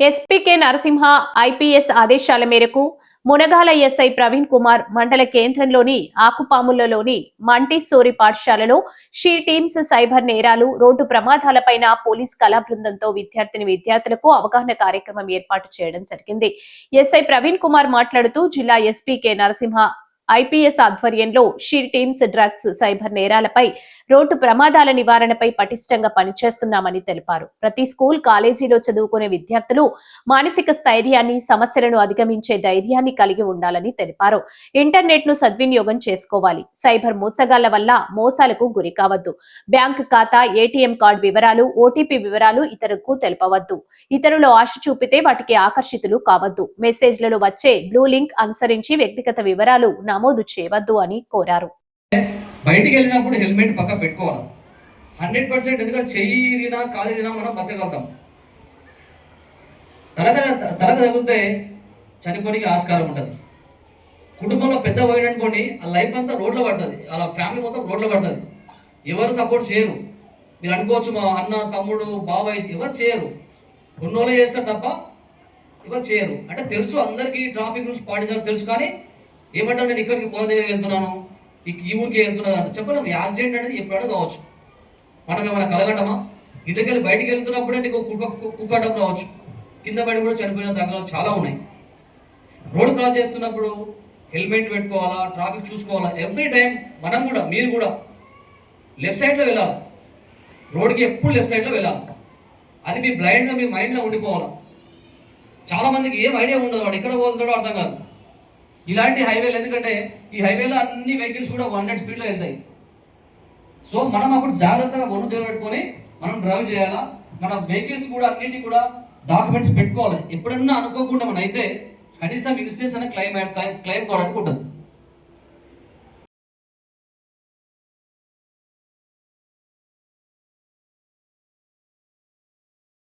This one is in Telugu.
ఎస్పీకే నరసింహ ఐపీఎస్ ఆదేశాల మేరకు మునగాల ఎస్ఐ ప్రవీణ్ కుమార్ మండల కేంద్రంలోని ఆకుపాములలోని మంటిసోరి పాఠశాలలో షీ టీమ్స్ సైబర్ నేరాలు రోడ్డు ప్రమాదాలపైన పోలీస్ కళా బృందంతో విద్యార్థిని విద్యార్థులకు అవగాహన కార్యక్రమం ఏర్పాటు చేయడం జరిగింది. ఎస్ఐ ప్రవీణ్ కుమార్ మాట్లాడుతూ జిల్లా ఎస్పీకే నరసింహ ఐపీఎస్ ఆధ్వర్యంలో షీ టీమ్స్ డ్రగ్స్ సైబర్ నేరాలపై రోడ్డు ప్రమాదాల నివారణపై పటిష్టంగా పనిచేస్తున్నామని తెలిపారు. ప్రతి స్కూల్ కాలేజీలో చదువుకునే విద్యార్థులు మానసిక స్థైర్యాన్ని సమస్యలను అధిగమించే ధైర్యాన్ని కలిగి ఉండాలని తెలిపారు. ఇంటర్నెట్ను సద్వినియోగం చేసుకోవాలి. సైబర్ మోసగాళ్ళ వల్ల మోసాలకు గురి కావద్దు. బ్యాంక్ ఖాతా ఏటీఎం కార్డు వివరాలు ఓటీపీ వివరాలు ఇతరులకు తెలపవద్దు. ఇతరులు ఆశ చూపితే వాటికి ఆకర్షితులు కావద్దు. మెసేజ్లలో వచ్చే బ్లూ లింక్ అనుసరించి వ్యక్తిగత వివరాలు నమోదు చేయవద్దు అని కోరారు. బయటికి వెళ్ళినప్పుడు హెల్మెట్ పక్క పెట్టుకోవాలి. హండ్రెడ్ పర్సెంట్ ఎందుకంటే చెయ్యి ఇరిగినా కాలు ఇరిగినా మనం బతకగలుగుతాం. తలక తలక తగిలితే చనిపోనికి ఆస్కారం ఉంటుంది. కుటుంబంలో పెద్ద పోయిన అనుకోండి ఆ లైఫ్ అంతా రోడ్లో పడుతుంది. అలా ఫ్యామిలీ మొత్తం రోడ్లో పడుతుంది. ఎవరు సపోర్ట్ చేయరు. మీరు అనుకోవచ్చు మా అన్న తమ్ముడు బాబాయ్ ఎవరు చేయరు. ఉన్నోళ్ళే చేస్తారు తప్ప ఎవరు చేయరు. అంటే తెలుసు అందరికీ ట్రాఫిక్ రూల్స్ పాటించాలని తెలుసు కానీ ఏమంటారు నేను ఇక్కడికి పొల దగ్గర వెళ్తున్నాను. ఈ ఊరికి వెళ్తున్నాను చెప్పలేము యాక్సిడెంట్ అనేది ఎప్పుడైనా కావచ్చు. మనం ఏమైనా కలగటమా? ఇంటికెళ్ళి బయటికి వెళ్తున్నప్పుడే నీకు కుక్క కుక్కటం రావచ్చు. కింద పడి కూడా చనిపోయిన దాఖలాలు చాలా ఉన్నాయి. రోడ్ క్రాస్ చేస్తున్నప్పుడు హెల్మెట్ పెట్టుకోవాలా? ట్రాఫిక్ చూసుకోవాలా? ఎవ్రీ టైం మనం కూడా మీరు కూడా లెఫ్ట్ సైడ్లో వెళ్ళాలి. రోడ్కి ఎప్పుడు లెఫ్ట్ సైడ్లో వెళ్ళాలి. అది మీ బ్లైండ్గా మీ మైండ్లో ఉండిపోవాలి. చాలామందికి ఏం ఐడియా ఉండదు. వాడు ఎక్కడ పోతాడో అర్థం కాదు. ఇలాంటి హైవేలు ఎందుకంటే ఈ హైవేలో అన్ని వెహికల్స్ కూడా వన్ హండ్రెడ్ స్పీడ్లో వెళ్తాయి. సో మనం అప్పుడు జాగ్రత్తగా ఒళ్ళు దగ్గర పెట్టుకొని మనం డ్రైవ్ చేయాలా? మన వెహికల్స్ కూడా అన్నిటి కూడా డాక్యుమెంట్స్ పెట్టుకోవాలి. ఎప్పుడన్నా అనుకోకుండా మనం అయితే కనీసం ఇన్సూరెన్స్ అనే క్లెయిమ్ క్లెయిమ్ కావడానికి ఉంటుంది